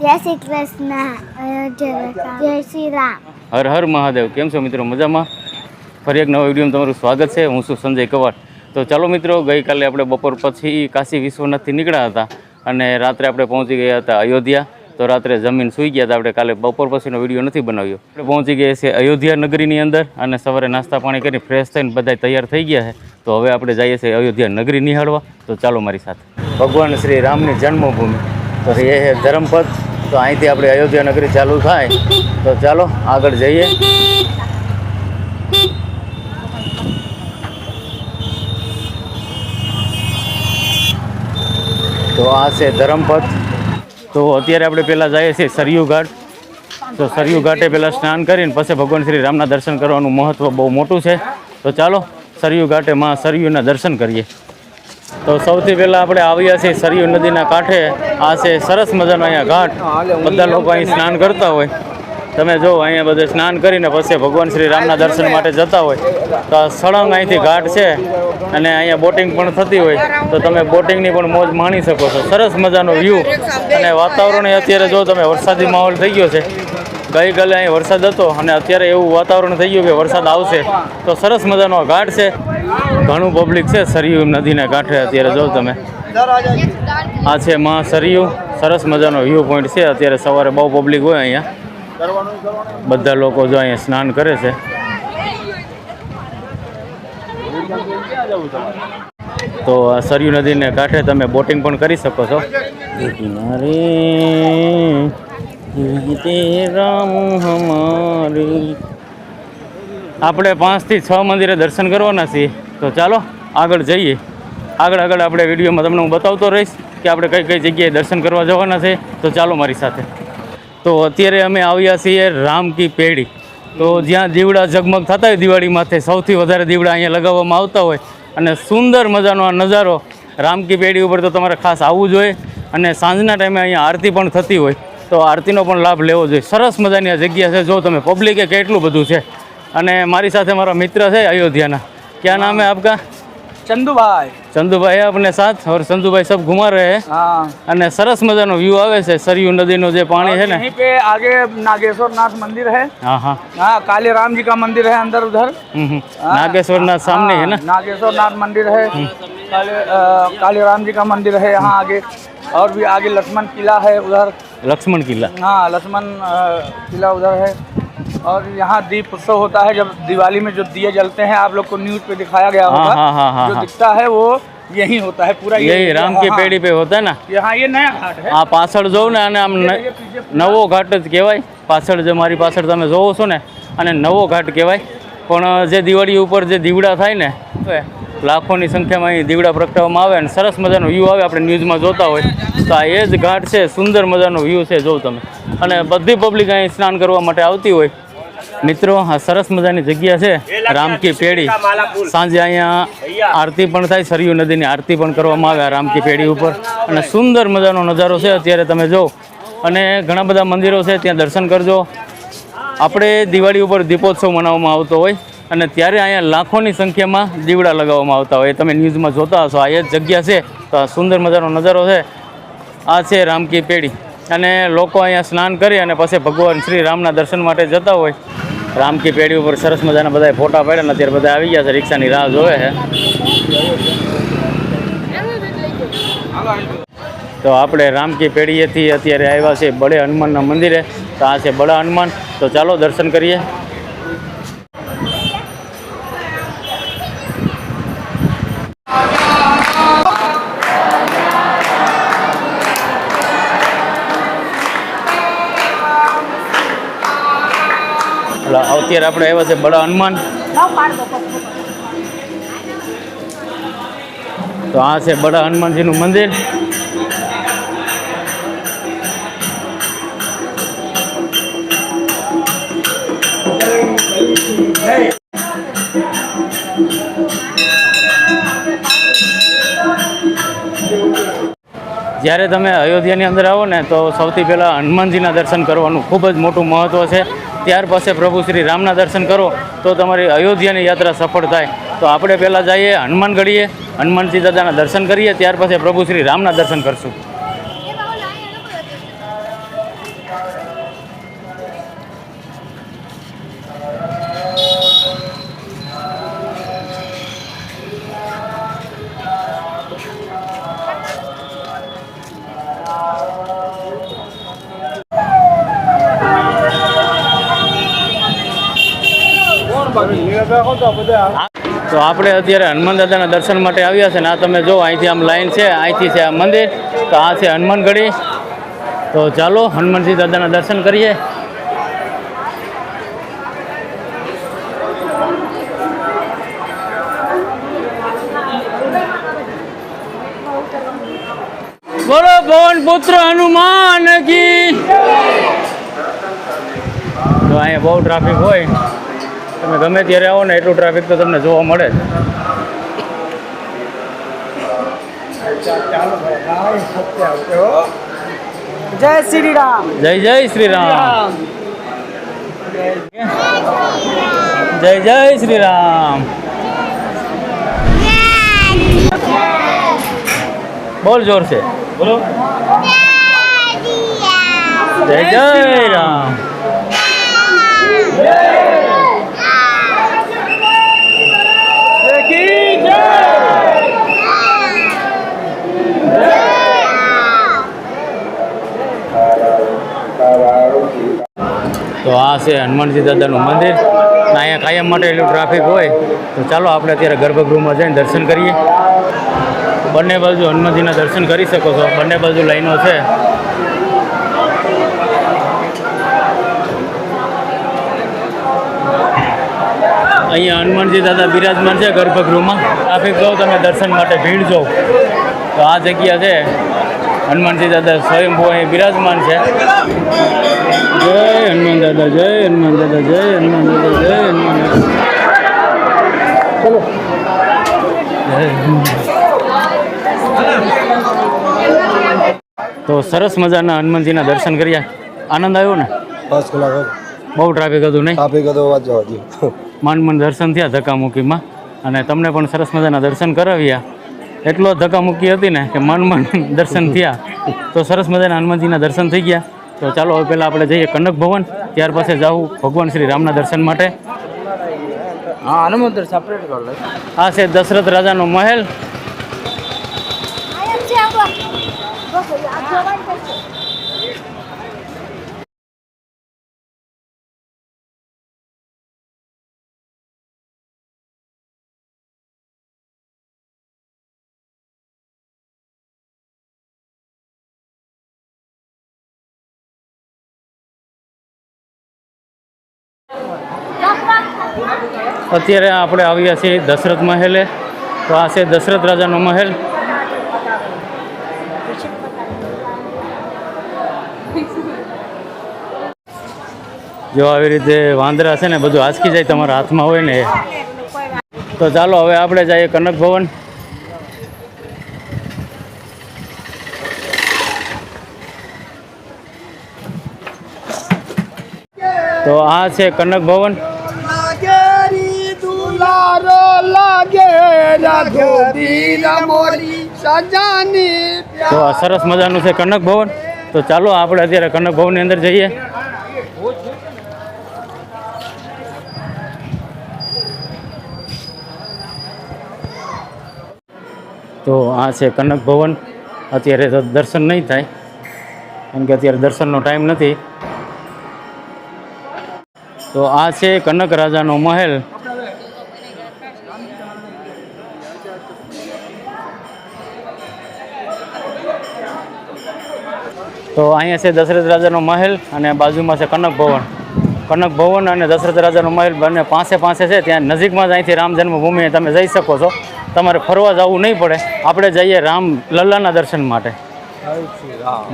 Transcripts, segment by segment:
જય શ્રી કૃષ્ણ. જય શ્રી રામ. હર હર મહાદેવ. કેમ છો મિત્રો? મજામાં? ફરી એક નવા વિડીયોમાં તમારું સ્વાગત છે. હું છું સંજય કવાટ તો ચાલો મિત્રો, ગઈકાલે આપણે બપોર પછી કાશી વિશ્વનાથથી નીકળ્યા હતા અને રાત્રે આપણે પહોંચી ગયા હતા અયોધ્યા. તો રાત્રે જમીન સૂઈ ગયા હતા. આપણે કાલે બપોર પછીનો વીડિયો નથી બનાવ્યો. આપણે પહોંચી ગયા છીએ અયોધ્યા નગરીની અંદર અને સવારે નાસ્તા પાણી કરીને ફ્રેશ થઈને બધા તૈયાર થઈ ગયા છે. તો હવે આપણે જઈએ છીએ અયોધ્યા નગરી નિહાળવા. તો ચાલો મારી સાથે. ભગવાન શ્રી રામની જન્મભૂમિ. તો એ ધર્મપથ તો અહીંથી આપણે અયોધ્યા નગરી ચાલુ થાય. તો ચાલો, આગળ જઈએ. તો આ છે ધરમપથ. તો અત્યારે આપણે પહેલાં જઈએ છીએ સરયુ ઘાટ તો સરયુ ઘાટે પહેલાં સ્નાન કરીને પછી ભગવાન શ્રી રામના દર્શન કરવાનું મહત્ત્વ બહુ મોટું છે. તો ચાલો સરયુ ઘાટે માં સરયુના દર્શન કરીએ. તો સૌથી પહેલાં આપણે આવ્યા છીએ સરયુ નદીના કાંઠે. આ છે સરસ મજાનો અહીંયા ઘાટ. બધા લોકો અહીં સ્નાન કરતા હોય. તમે જો અહીંયા બધે સ્નાન કરીને પછી ભગવાન શ્રી રામના દર્શન માટે જતા હોય. તો આ સળંગ અહીંથી ઘાટ છે અને અહીંયા બોટિંગ પણ થતી હોય. તો તમે બોટિંગની પણ મોજ માણી શકો છો. સરસ મજાનો વ્યૂ. અને વાતાવરણ અત્યારે જો તમે વરસાદી માહોલ થઈ ગયો છે ગઈકાલે અહીં વરસાદ હતો અને અત્યારે એવું વાતાવરણ થઈ ગયું કે વરસાદ આવશે તો સરસ મજાનો ઘાટ છે. ઘણું પબ્લિક છે. સરયુ નદીના કાંઠે અત્યારે જો તમે. આ છે માં સરયુ. સરસ મજાનો વ્યૂ પોઈન્ટ છે. અત્યારે સવારે બહુ પબ્લિક હોય અહીંયા. બધા લોકો જો અહીંયા સ્નાન કરે છે. તો આ સરયુ નદીને કાંઠે તમે બોટિંગ પણ કરી શકો છો. કિનારે આપણે પાંચથી છ મંદિરે દર્શન કરવાના છીએ. તો ચાલો, આગળ જઈએ. આગળ આગળ આપણે વિડીયોમાં તમને હું બતાવતો રહીશ કે આપણે કઈ કઈ જગ્યાએ દર્શન કરવા જવાના છે. તો ચાલો મારી સાથે. તો અત્યારે અમે આવ્યા છીએ રામ કી પેઢી. તો જ્યાં દીવડા ઝગમગ થતા હોય દિવાળી માથે, સૌથી વધારે દીવડા અહીંયા લગાવવામાં આવતા હોય. અને સુંદર મજાનો આ નજારો રામ કી પેઢી ઉપર તો તમારે ખાસ આવવું જોઈએ. અને સાંજના ટાઈમે અહીંયા આરતી પણ થતી હોય. તો આરતીનો પણ લાભ લેવો જોઈએ સરસ મજાની આ જગ્યા છે જો તમે પબ્લિકે કેટલું બધું છે અને મારી સાથે મારા મિત્ર છે અયોધ્યાના ક્યાં નામ है आपका चंदू भाई ચંદુભાઈ है अपने साथ और ચંદુભાઈ सब घुमा रहे हैं हाँ અને સરસ મજાનો વ્યૂ આવે છે સરયુ નદીનું જે પાણી છે ને यहीं पे आगे नागेश्वर नाथ मंदिर है हाँ हाँ हाँ काले राम जी का मंदिर है अंदर उधर हम्म, हम्म। नागेश्वरनाथ सामने है ना हाँ, नागेश्वर नाथ मंदिर है काले अ, काले राम जी का मंदिर है यहाँ आगे और भी आगे लक्ष्मण किला है उधर लक्ष्मण किला हाँ लक्ष्मण अ, किला उधर है और यहाँ दीप उत्सव होता है जब दिवाली में जो दिए जलते हैं आप लोग को न्यूज पे दिखाया गया हाँ, होगा हाँ, हाँ, हाँ, जो हाँ। दिखता है वो यही होता है पूरा यही राम की हाँ, પેઢી पे होता है ना यहाँ ये नया घाट है આ પાછળ જોઉં ને અને આમ ન- નવો ઘાટ જ કહેવાય પાછળ જે મારી પાછળ તમે જોવો છો ને અને નવો ઘાટ કહેવાય પણ જે દિવાળી ઉપર જે દીવડા થાય ને હવે લાખોની સંખ્યામાં અહીં દીવડા પ્રગટાવવામાં આવે અને સરસ મજાનો વ્યૂ આવે આપણે ન્યૂઝમાં જોતા હોય. તો આ એ જ ઘાટ છે, સુંદર મજાનો વ્યૂ છે જોઉં તમે. અને બધી પબ્લિક અહીં સ્નાન કરવા માટે આવતી હોય. મિત્રો, આ સરસ મજાની જગ્યા છે, રામકી પેઢી. સાંજે અહીંયા આરતી પણ થાય, સરયુ નદીની આરતી પણ કરવામાં આવે આ રામકી પેઢી ઉપર. અને સુંદર મજાનો નજારો છે, અત્યારે તમે જો. અને ઘણા બધા મંદિરો છે, ત્યાં દર્શન કરજો. આપણે દિવાળી ઉપર દીપોત્સવ મનાવવામાં આવતો હોય. અને ત્યારે અહીંયા લાખોની સંખ્યામાં દીવડા લગાવવામાં આવતા હોય. તમે ન્યૂઝમાં જોતા હશો. આ એ જ જગ્યા છે. તો આ સુંદર મજાનો નજારો છે. આ છે રામકી પેઢી. અને લોકો અહીંયા સ્નાન કરી અને પછી ભગવાન શ્રી રામના દર્શન માટે જતા હોય. રામકી પેઢી ઉપર સરસ મજાના બધા ફોટા પાડ્યા ને અત્યારે બધા આવી ગયા છે. રિક્ષાની રાહ જોવે છે. તો આપણે રામકી પેઢીએથી અત્યારે આવ્યા છે બડે હનુમાનના મંદિરે. તો આ છે બડા હનુમાન. તો ચાલો દર્શન કરીએ. અત્યારે આપણે આવ્યા છે બડા હનુમાન. તો આ છે બડા હનુમાનજીનું મંદિર. જ્યારે તમે અયોધ્યાની અંદર આવો ને તો સૌથી પહેલાં હનુમાનજીના દર્શન કરવાનું ખૂબ જ મોટું મહત્ત્વ છે. ત્યાર પછી પ્રભુ શ્રી રામના દર્શન કરો, તો તમારી અયોધ્યાની યાત્રા સફળ થાય. તો આપણે પહેલાં જઈએ, હનુમાનગઢીએ, હનુમાનજી દાદાના દર્શન કરીએ, ત્યાર પછી પ્રભુ શ્રી રામના દર્શન કરશું. તો આપણે અત્યારે હનુમાન દાદાના દર્શન માટે આવ્યા છે ને આ તમે જો, અહીંથી આમ લાઈન છે, અહીંથી છે આ મંદિર, તો આ છે હનુમાનગઢી તો ચાલો, હનુમાનજી દાદાના દર્શન કરીએ. બોલો ભવન પુત્ર હનુમાન કી. તો અહીંયા બહુ ટ્રાફિક હોય. તમે ગમે ત્યારે આવો ને એટલું ટ્રાફિક તો તમને જોવા મળે જય શ્રી રામ જય જય શ્રી રામ જય જય શ્રી રામ બોલ જોર છે. બોલો. જય જય રામ. આ છે હનુમાનજી દાદાનું મંદિર. અહીંયા કાયમ માટે એટલું ટ્રાફિક હોય, તો ચાલો આપણે અત્યારે ગર્ભગૃહમાં જઈને દર્શન કરીએ. બંને બાજુ હનુમાનજીના દર્શન કરી શકો છો. બંને બાજુ લાઈનો છે. અહીંયા હનુમાનજી દાદા બિરાજમાન છે ગર્ભગૃહમાં. ટ્રાફિક જો તમે દર્શન માટે ભીડ જો તો આ જગ્યા છે. હનુમાનજી દાદા સ્વયંભૂ અહીં બિરાજમાન છે. જય હનુમાન દાદા જય હનુમાન દાદા જય હનુમાન દાદા જય હનુમાન ચલો. તો સરસ મજાના હનુમાનજીના દર્શન કર્યા. આનંદ આવ્યો ને? બસ કલાક બહુ ટ્રાફિક હતું નહીં? ટ્રાફિક હતું વાત જવા દો મન મન દર્શન થયા ધક્કામુક્કીમાં અને તમને પણ સરસ મજાના દર્શન કરાવ્યા. એટલો ધક્કામુક્કી હતી ને કે મન મન દર્શન થયા. તો સરસ મજાના હનુમાનજીના દર્શન થઈ ગયા. તો ચાલો હવે પહેલાં આપણે જઈએ કનક ભવન. ત્યાર પાસે જાઉં ભગવાન શ્રી રામના દર્શન માટે. આ છે દશરથ રાજાનો મહેલ. અત્યારે આપણે આવ્યા છીએ દશરથ મહેલે. તો આ છે દશરથ રાજાનો મહેલ. જો આવી રીતે વાંદરા છે ને, બધું આંચકી જાય તમારા હાથમાં હોય ને તો ચાલો, હવે આપણે જઈએ કનક ભવન. તો આ છે કનક ભવન. તો આ સરસ મજાનું છે કનક ભવન. તો ચાલો આપણે અત્યારે કનક ભવનની અંદર જઈએ. તો આ છે કનક ભવન. અત્યારે તો દર્શન નહીં થાય કેમ કે અત્યારે દર્શનનો ટાઈમ નથી. તો આ છે કનક રાજાનો મહેલ. તો અહીંયા છે દશરથ રાજાનો મહેલ અને બાજુમાં છે કનક ભવન. કનક ભવન અને દશરથ રાજાનો મહેલ બંને પાસે પાસે છે. ત્યાં નજીકમાં જ અહીંથી રામ જન્મભૂમિએ તમે જઈ શકો છો. તમારે ફરવા જવું નહીં પડે. આપણે જઈએ રામ લલ્લાના દર્શન માટે.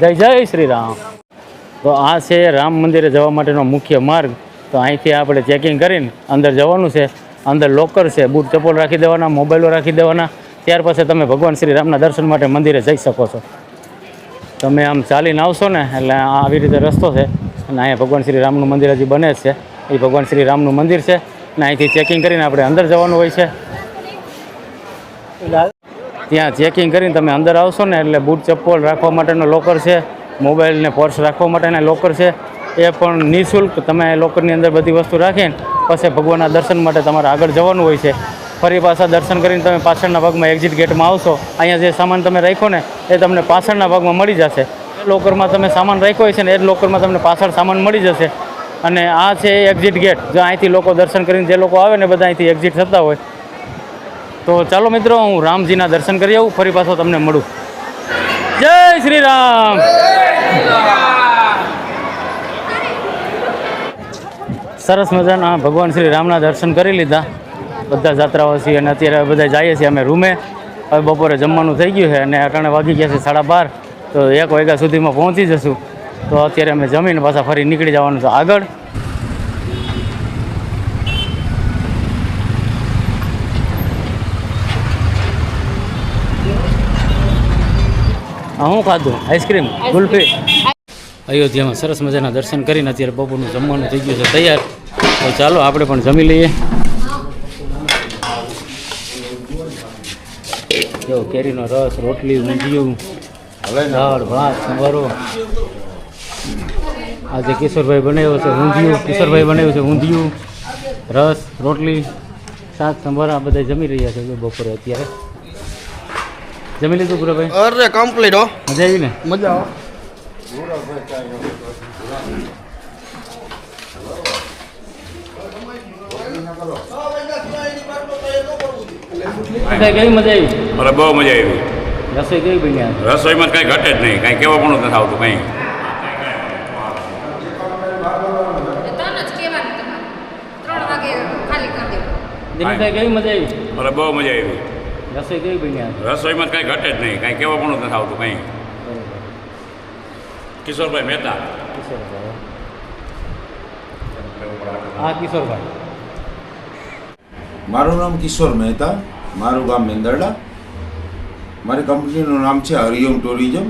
જય જય શ્રી રામ. તો આ છે રામ મંદિરે જવા માટેનો મુખ્ય માર્ગ. તો અહીંથી આપણે ચેકિંગ કરીને અંદર જવાનું છે. અંદર લોકર છે બૂટ ચપ્પલ રાખી દેવાના મોબાઈલો રાખી દેવાના. ત્યાર પછી તમે ભગવાન શ્રી રામના દર્શન માટે મંદિરે જઈ શકો છો. તમે આમ ચાલીને આવશો ને, એટલે આવી રીતે રસ્તો છે. અને અહીંયા ભગવાન શ્રી રામનું મંદિર હજી બને જ છે. એ ભગવાન શ્રી રામનું મંદિર છે. અને અહીંથી ચેકિંગ કરીને આપણે અંદર જવાનું હોય છે. ત્યાં ચેકિંગ કરીને તમે અંદર આવશો ને, એટલે બૂટ ચપ્પલ રાખવા માટેનો લોકર છે. મોબાઈલ ને પર્સ રાખવા માટેના લોકર છે. એ પણ નિઃશુલ્ક તમે લોકરની અંદર બધી વસ્તુ રાખીને પછી ભગવાનના દર્શન માટે તમારે આગળ જવાનું હોય છે. ફરી પાછા દર્શન કરીને તમે પાછળના ભાગમાં એક્ઝિટ ગેટમાં આવશો. અહીંયા જે સામાન તમે રાખ્યો ને, એ તમને પાછળના ભાગમાં મળી જશે. લોકરમાં તમે સામાન રાખ્યો હોય છે ને, એ જ લોકરમાં તમને પાછળ સામાન મળી જશે. અને આ છે એક્ઝિટ ગેટ જો અહીંથી લોકો દર્શન કરીને જે લોકો આવે ને બધા અહીંથી એક્ઝિટ થતા હોય. તો ચાલો મિત્રો, હું રામજીના દર્શન કરી આવું, ફરી પાછો તમને મળું. જય શ્રી રામ! સરસ મજાના ભગવાન શ્રી રામના દર્શન કરી લીધા. બધા જાત્રાવાસી અને અત્યારે બધા જઈએ છીએ અમે રૂમે. હવે બપોરે જમવાનું થઈ ગયું છે અને અટાણે વાગી ગયા છે સાડા બાર. તો એક વાગ્યા સુધીમાં પહોંચી જશું. તો અત્યારે અમે જમીને પાછા ફરી નીકળી જવાનું છે આગળ. હા ખાધું? આઈસ્ક્રીમ ગુલ્ફી અયોધ્યામાં સરસ મજાના દર્શન કરીને અત્યારે બપોરનું જમવાનું થઈ ગયું છે તૈયાર. તો ચાલો આપણે પણ જમી લઈએ. જો કેરીનો રસ રોટલી ઊંધિયું દાળ ભાત સંભારો. આજે કિશોરભાઈ બનાવ્યો છે ઊંધિયું કિશોરભાઈ બનાવ્યું છે ઊંધિયું રસ રોટલી શાક સંભારા બધા જમી રહ્યા છે બપોરે અત્યારે. જમી લીધું પૂરાભાઈ? અરે કમ્પ્લીટ હો. મજા આવી ને? મજા આવો કેવી મજા આવી? અરે બહુ મજા આવી. રસોઈ કેવી બન્યા રસોઈમાં કાંઈ ઘટે જ નહીં કઈ કેવા પણ નથી આવતું કઈ. દિનેશભાઈ કેવી મજા આવી? અરે બહુ મજા આવી. રસોઈ કેવી બની રસોઈમાં કાંઈ ઘટે જ નહીં કઈ કેવા પણ નથી આવતું કંઈ. કિશોરભાઈ મહેતા. કિશોરભાઈ હા કિશોરભાઈ. મારું નામ કિશોર મહેતા મારું ગામ મેંદરડા. મારી કંપનીનું નામ છે હરિઓમ ટુરિઝમ.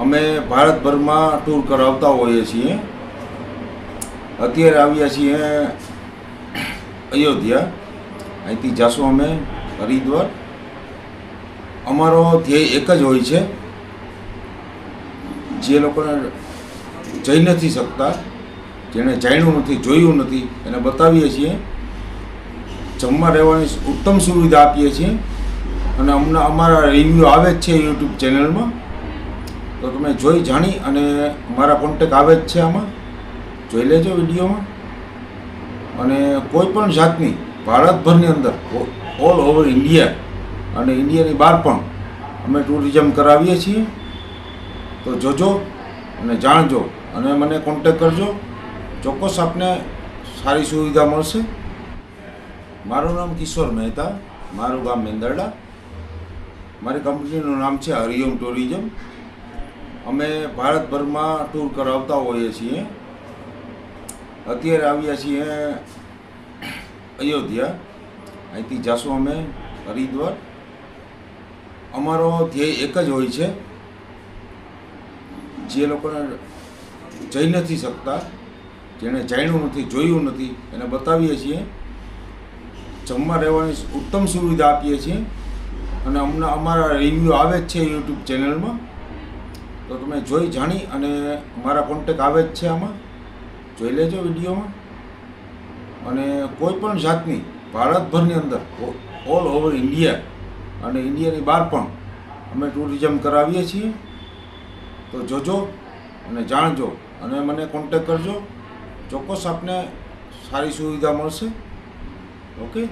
અમે ભારતભરમાં ટૂર કરાવતા હોઈએ છીએ. અત્યારે આવ્યા છીએ અયોધ્યા. અહીંથી જશું અમે હરિદ્વાર. અમારો ધ્યેય એક જ હોય છે જે લોકોને જઈ નથી શકતા, જેણે જાણ્યું નથી, જોયું નથી, એને બતાવીએ છીએ. જમવા રહેવાની ઉત્તમ સુવિધા આપીએ છીએ. અને અમને અમારા રિવ્યૂ આવે જ છે યુટ્યુબ ચેનલમાં તો તમે જોઈ, જાણી અને મારા કોન્ટેક આવે જ છે આમાં. જોઈ લેજો વિડીયોમાં. અને કોઈ પણ જાતની ભારતભરની અંદર ઓલ ઓવર ઇન્ડિયા અને ઇન્ડિયાની બહાર પણ અમે ટુરિઝમ કરાવીએ છીએ. તો જોજો અને જાણજો અને મને કોન્ટેક કરજો. ચોક્કસ આપને સારી સુવિધા મળશે. મારું નામ કિશોર મહેતા, મારું ગામ મેંદરડા. મારી કંપનીનું નામ છે હરિયમ ટુરિઝમ. અમે ભારતભરમાં ટૂર કરાવતા હોઈએ છીએ. અત્યારે આવ્યા છીએ અયોધ્યા. અહીંથી જાશું અમે હરિદ્વાર. અમારો ધ્યેય એક જ હોય છે જે લોકોને જઈ નથી શકતા, જેણે જાણ્યું નથી, જોયું નથી, એને બતાવીએ છીએ. જમવા રહેવાની ઉત્તમ સુવિધા આપીએ છીએ. અને અમને અમારા રિવ્યૂ આવે જ છે યુટ્યુબ ચેનલમાં તો તમે જોઈ, જાણી અને મારા કોન્ટેક આવે જ છે આમાં. જોઈ લેજો વિડીયોમાં. અને કોઈ પણ જાતની, ભારતભરની અંદર ઓલ ઓવર ઇન્ડિયા અને ઇન્ડિયાની બહાર પણ, અમે ટુરિઝમ કરાવીએ છીએ. તો જોજો અને જાણજો અને મને કોન્ટેક કરજો. ચોક્કસ આપને સારી સુવિધા મળશે. ઓકે